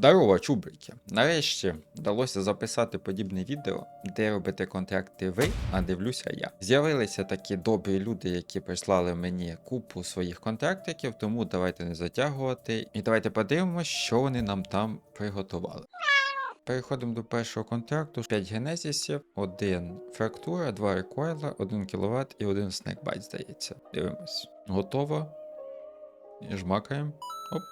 Здорово, чубрики! Нарешті вдалося записати подібне відео, де робите контракти ви, а дивлюся я. З'явилися такі добрі люди, які прислали мені купу своїх контрактиків, тому давайте не затягувати. І давайте подивимося, що вони нам там приготували. Переходимо до першого контракту. 5 генезісів, 1 фрактура, 2 рекойла, 1 кВт і 1 снекбайт, здається. Дивимось. Готово. Жмакаємо. Оп.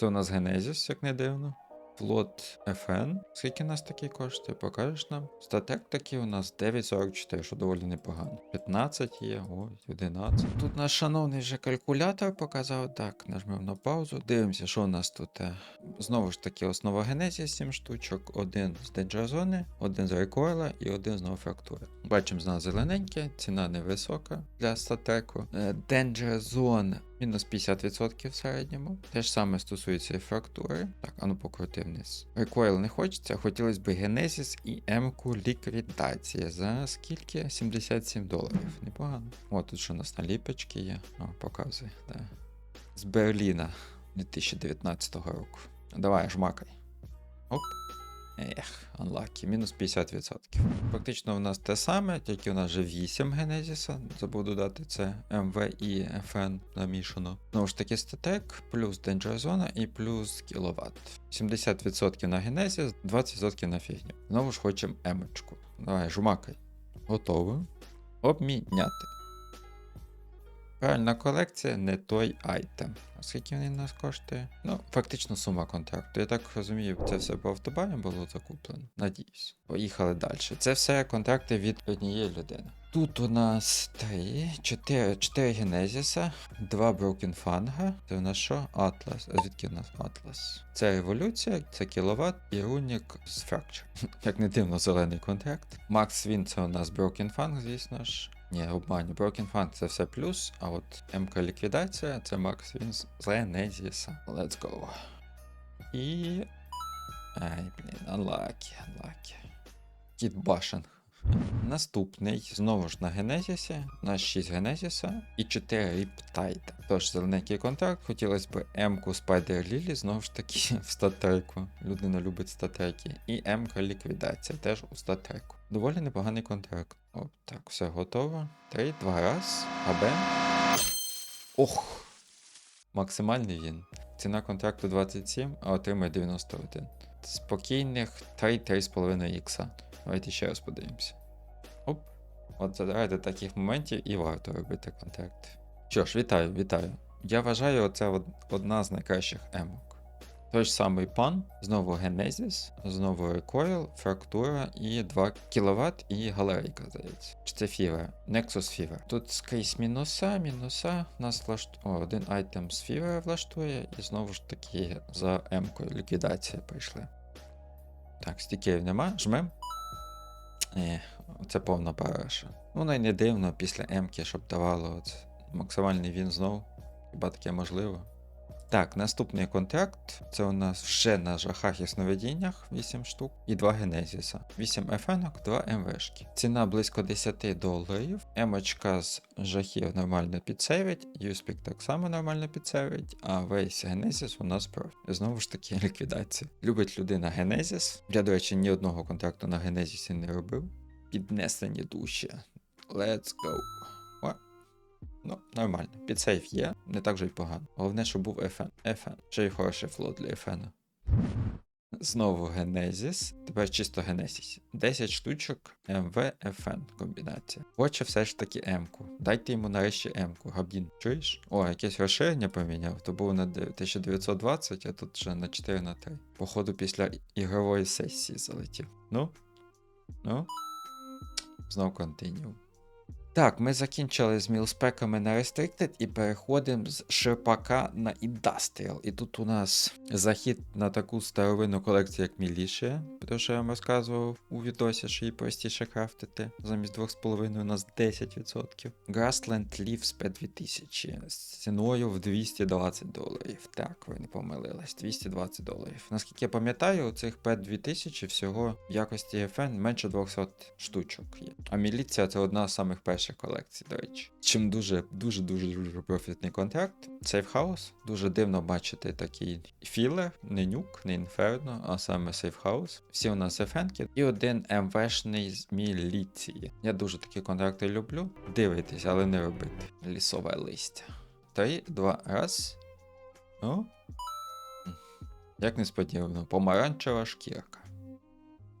Це у нас Генезіс, як не дивно. Флот FN. Скільки у нас такий коштує? Покажеш нам? Статек такий у нас 9,44, що доволі непогано. 15 є, ось, 11. Тут наш шановний вже калькулятор показав. Так, нажмемо на паузу. Дивимося, що у нас тут. е. Знову ж таки, основа Генезіс 7 штучок, один з Денджерзони, один з Рекойла і один знову фрактури. Бачимо з нас зелененьке, ціна невисока для статеку. Zone мінус 50% в середньому. Те ж саме стосується і фрактури. Так, ану покрути вниз. Recoil не хочеться, хотілося б Genesis і М-ку ліквідація. За скільки? 77 доларів. Непогано. О, тут що у нас наліпочки є. О, показує. Да. З Берліна 2019 року. Давай, жмакай. Оп. Ех, unlucky, мінус 50%. Фактично у нас те саме, тільки у нас вже 8 Генезіса. Забув додати це МВ і FN намішано. Знову ж таки, статек, плюс Danger Zone і плюс кіловат. 70% на Генезіс, 20% на фігню. Знову ж хочемо емочку. Давай, жмакай. Готово. Обміняти. Правильна колекція, не той айтем. А скільки він нас коштує? Ну, фактично сума контракту. Я так розумію, це все по автобані було закуплено. Надіюсь. Поїхали далі. Це все контракти від однієї людини. Тут у нас 3, 4, 4 Генезіса, 2 Broken Fanga. Це у нас що? Атлас. А звідки у нас Атлас? Це революція, це кіловат і рунік з Fracture. Як не дивно, зелений контракт. Макс Він це у нас Broken Fang, звісно ж. Ні, обманю. Broken Fang це все плюс, а от МК ліквідація це Макс Він з Генезіса. Let's go. І. Ай, блін, unlucky, unlucky. Кіт Башен. Наступний, знову ж на Генезісі, у нас 6 Генезіса і 4 Ріптайда. Тож зелененький контракт, хотілося б М-ку Spider Lily, знову ж таки, в статейку. Людина любить статейки. І М-ка ліквідація теж у статейку. Доволі непоганий контракт. О, так, все готово. Три, два, раз. Абем. Ох! Максимальний він. Ціна контракту 27, а отримає 91. Спокійних 3-3,5 ікса. Давайте ще раз подивимося. Оп. От заради таких моментів і варто робити контракт. Що ж, вітаю, вітаю. Я вважаю, це одна з найкращих емок. Той ж самий пан, знову Генезіс, знову Recoil, Фрактура і 2 кВт і галерейка, здається. Чи це Фівер? Nexus Fever. Тут скрізь мінуса, мінуса. Нас влаштує. О, один айтем з Фівера влаштує, і знову ж таки за М-кою ліквідація прийшли. Так, стікерів нема, жмем. Е, це повна параша. Ну, не дивно після М-ки, щоб давало от максимальний він знов. Хіба таке можливо? Так, наступний контракт. Це у нас вже на жахах і сновидіннях 8 штук і 2 Генезіса. 8 ефенок, 2 МВшки. Ціна близько 10 доларів. Емочка з жахів нормально підсейвить, Юспік так само нормально підсейвить, а весь Генезіс у нас профі. Знову ж таки, ліквідація. Любить людина Генезіс. Я, до речі, ні одного контракту на Генезісі не робив. Піднесені душі. Let's go. Ну, нормально. Підсейф є, не так же й погано. Головне, щоб був FN. FN. Ще й хороший флот для FN. Знову Генезіс. Тепер чисто Генезіс. 10 штучок МВ FN комбінація. Хоче все ж таки М-ку. Дайте йому нарешті М-ку. Габдін. Чуєш? О, якесь розширення поміняв. То був на 1920, а тут вже на 4 на 3. Походу, після ігрової сесії залетів. Ну? Ну? Знов континю. Так, ми закінчили з мілспеками на Restricted і переходимо з Шерпака на Industrial. І тут у нас захід на таку старовинну колекцію, як Мілішія, про що я вам розказував у відосі, що її простіше крафтити. Замість 2,5 у нас 10%. Grassland Leaves P2000 з ціною в 220 доларів. Так, ви не помилились, 220 доларів. Наскільки я пам'ятаю, у цих P2000 всього в якості FN менше 200 штучок є. А міліція це одна з самих перших дешевша колекція, до речі. Чим дуже дуже дуже дуже профітний контракт. Сейфхаус. Дуже дивно бачити такий філер, не нюк, не інферно, а саме сейфхаус. Всі у нас ефенки. І один МВшний з міліції. Я дуже такі контракти люблю. Дивитись, але не робити. Лісове листя. Три, два, раз. Ну. Як несподівано, помаранчева шкірка.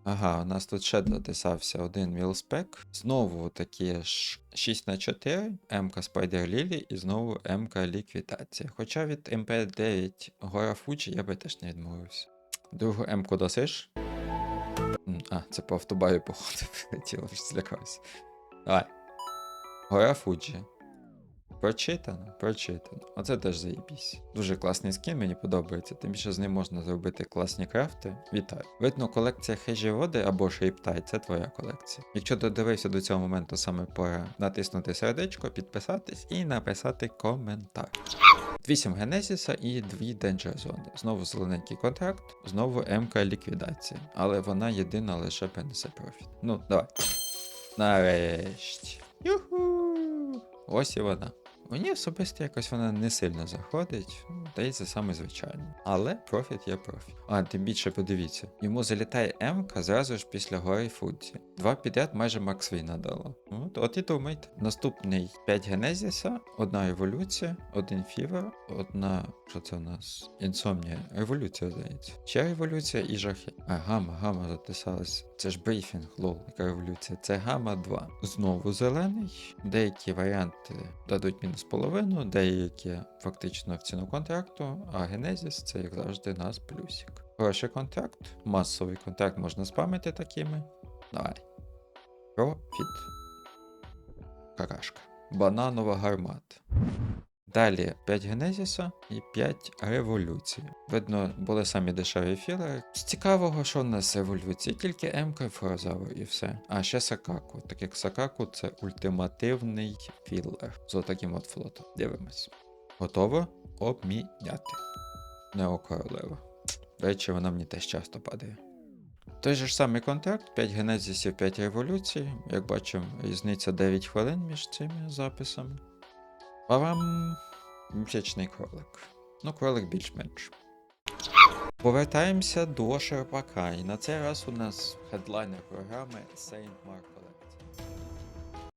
Ага, у нас тут ще дотисався один мілспек. Знову такі ж 6 на 4 МК Spider Lily і знову МК Ліквідація. Хоча від МП9 Гора Фуджі я би теж не відмовився. Другу МК досиш? А, це по автобарі, походу, прилетіло, злякався. Давай. Гора Фуджі. Прочитано, прочитано. Оце теж заєбісь. Дуже класний скін, мені подобається. Тим більше з ним можна зробити класні крафти. Вітаю. Видно, колекція хижі води або Шейптай це твоя колекція. Якщо додивився до цього моменту, саме пора натиснути сердечко, підписатись і написати коментар. 8 Генезіса і 2 Danger зони. Знову зелененький контракт, знову МК ліквідація. Але вона єдина лише принесе профіт. Ну, давай. Нарешті. Юху! Ось і вона. Мені особисто якось вона не сильно заходить, ну, та це саме звичайно. Але профіт є профіт. А тим більше подивіться, йому залітає М зразу ж після гори фудзі. Два підряд майже Максвій надала. От, от і думайте. Наступний 5 генезіса, одна еволюція, один фівер, одна. Що це у нас? Інсомнія. Революція, здається. Ще революція і жахи. А гама, гама затисалась. Це ж брифінг, лол, яка революція. Це гама 2. Знову зелений. Деякі варіанти дадуть мені 1,5, деякі фактично в ціну контракту, а Генезіс це, як завжди, нас плюсик. Хороший контракт, масовий контракт можна спамити такими. Давай. Профіт. Карашка. Бананова гармата. Далі 5 Генезіса і 5 революцій. Видно, були самі дешеві філери. З цікавого, що в нас революції, тільки МК Форозавр і все. А ще Сакаку. Так як Сакаку це ультимативний філер. З отаким от флотом. Дивимось. Готово обміняти. Неокоролева. До речі, вона мені теж часто падає. Той же ж самий контракт, 5 генезісів, 5 революцій. Як бачимо, різниця 9 хвилин між цими записами. Павам місячний кролик. Ну, кролик більш-менш. Повертаємося до Шерпака. І на цей раз у нас хедлайнер програми Saint Mark Collection.